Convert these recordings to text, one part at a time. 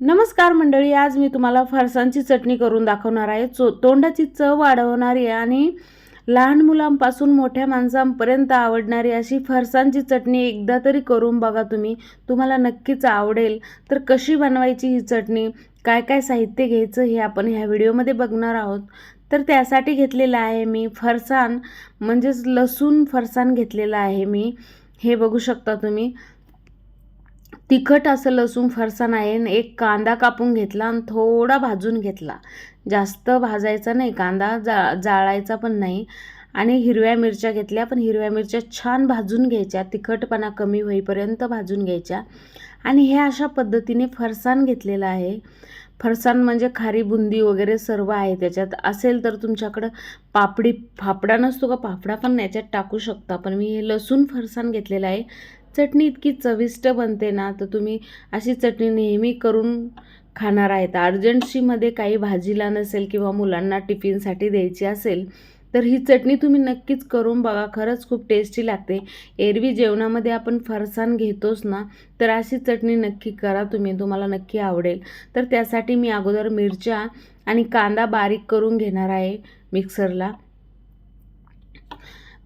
नमस्कार मंडळी आज मी तुम्हाला फरसांची चटणी करून दाखवणार आहे. चो तोंडाची चव वाढवणारी आणि लहान मुलांपासून मोठ्या माणसांपर्यंत आवडणारी अशी फरसांची चटणी एकदा तरी करून बघा तुम्ही. तुम्हाला नक्कीच आवडेल. तर कशी बनवायची ही चटणी? काय काय साहित्य घ्यायचं हे आपण ह्या व्हिडिओमध्ये बघणार आहोत. तर त्यासाठी घेतलेलं आहे मी फरसाण म्हणजेच लसूण फरसाण घेतलेलं आहे मी. हे बघू शकता तुम्ही. तिखट असं लसूण फरसाण आहे. आणि एक कांदा कापून घेतला आणि थोडा भाजून घेतला. जास्त भाजायचा नाही. कांदा जा जाळायचा पण नाही. आणि हिरव्या मिरच्या घेतल्या. पण हिरव्या मिरच्या छान भाजून घ्यायच्या. तिखटपणा कमी होईपर्यंत भाजून घ्यायच्या. आणि हे अशा पद्धतीने फरसाण घेतलेलं आहे. फरसाण म्हणजे खारी बुंदी वगैरे सर्व आहे त्याच्यात. असेल तर तुमच्याकडं पापडी फाफडा नसतो का? फाफडा पण याच्यात टाकू शकता. पण मी हे लसूण फरसाण घेतलेलं आहे. चटणी इतकी चविष्ट बनते ना तर तुम्ही अशी चटणी नेहमी करून खाणार आहेत. अर्जन्सीमध्ये काही भाजीला नसेल किंवा मुलांना टिफिनसाठी द्यायची असेल तर ही चटणी तुम्ही नक्कीच करून बघा. खरंच खूप टेस्टी लागते. एरवी जेवणामध्ये आपण फरसाण घेतोच ना तर अशी चटणी नक्की करा तुम्ही. तुम्हाला नक्की आवडेल. तर त्यासाठी मी अगोदर मिरच्या आणि कांदा बारीक करून घेणार आहे मिक्सरला.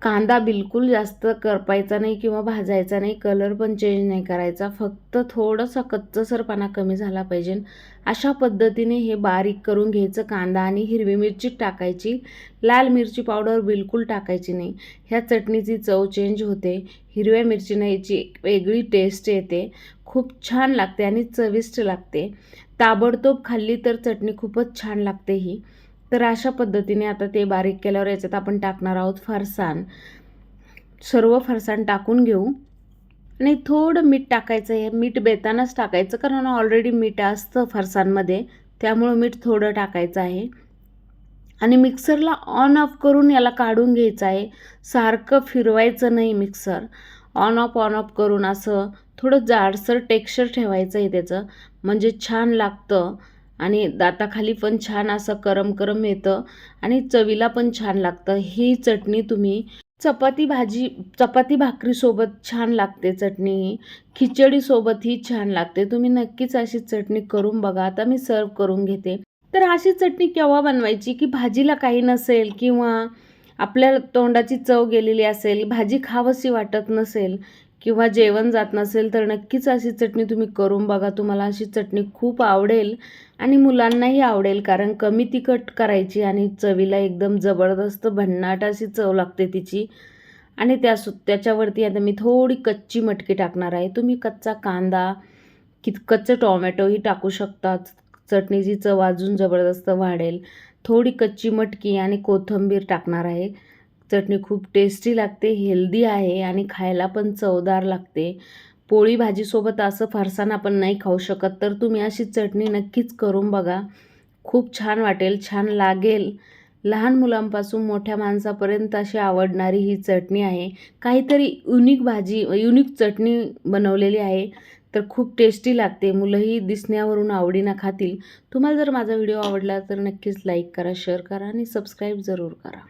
कांदा बिलकुल जास्त करपायचा नाही किंवा भाजायचा नाही कलर पण चेंज नाही करायचा. फक्त थोडंसं कच्चसरपणा कमी झाला पाहिजे. अशा पद्धतीने हे बारीक करून घ्यायचं कांदा आणि हिरवी मिरची टाकायची. लाल मिरची पावडर बिलकुल टाकायची नाही. ह्या चटणीची चव चेंज होते. हिरव्या मिरचीनं याची एक वेगळी टेस्ट येते. खूप छान लागते आणि चविष्ट लागते. ताबडतोब खाल्ली तर चटणी खूपच छान लागते ही. तर अशा पद्धतीने आता ते बारीक केल्यावर याच्यात आपण टाकणार आहोत फरसाण. सर्व फरसाण टाकून घेऊ. आणि थोडं मीठ टाकायचं आहे. मीठ बेतानाच टाकायचं कारण ऑलरेडी मीठ असतं फरसाणमध्ये. त्यामुळं मीठ थोडं टाकायचं आहे. आणि मिक्सरला ऑन ऑफ करून याला काढून घ्यायचं आहे. सारखं फिरवायचं नाही mixer on off on off करून असं थोडं जाडसर टेक्स्चर ठेवायचं आहे त्याचं. म्हणजे छान लागतं. आणि दाताखाली पण छान असं करम करम येतं आणि चवीला पण छान लागतं. ही चटणी तुम्ही चपाती भाजी चपाती भाकरीसोबत छान लागते चटणी ही. खिचडीसोबतही छान लागते. तुम्ही नक्कीच अशी चटणी करून बघा. आता मी सर्व करून घेते. तर अशी चटणी केव्हा बनवायची? की भाजीला काही नसेल किंवा आपल्या तोंडाची चव गेलेली असेल भाजी खावंशी वाटत नसेल किंवा जेवण जात नसेल तर नक्कीच अशी चटणी तुम्ही करून बघा. तुम्हाला अशी चटणी खूप आवडेल आणि मुलांनाही आवडेल कारण कमी तिखट करायची आणि चवीला एकदम जबरदस्त भन्नाट अशी चव लागते तिची. आणि त्या सु त्याच्यावरती आता मी थोडी कच्ची मटकी टाकणार आहे. तुम्ही कच्चा कांदा कि कच्चं टॉमॅटोही टाकू शकता चटणीची चव अजून जबरदस्त वाढेल. थोडी कच्ची मटकी आणि कोथिंबीर टाकणार आहे. चटणी खूप टेस्टी लागते हेल्दी आहे आणि खायला पण चवदार लागते. पोळी भाजीसोबत असं फरसाण आपण नाही खाऊ शकत तर तुम्ही अशी चटणी नक्कीच करून बघा. खूप छान वाटेल छान लागेल. लहान मुलांपासून मोठ्या माणसापर्यंत अशी आवडणारी ही चटणी आहे. काहीतरी युनिक भाजी युनिक चटणी बनवलेली आहे तर खूप टेस्टी लागते. मुलंही दिसण्यावरून आवडीनं खातील. तुम्हाला जर माझा व्हिडिओ आवडला तर नक्कीच लाईक करा शेअर करा आणि सबस्क्राईब जरूर करा.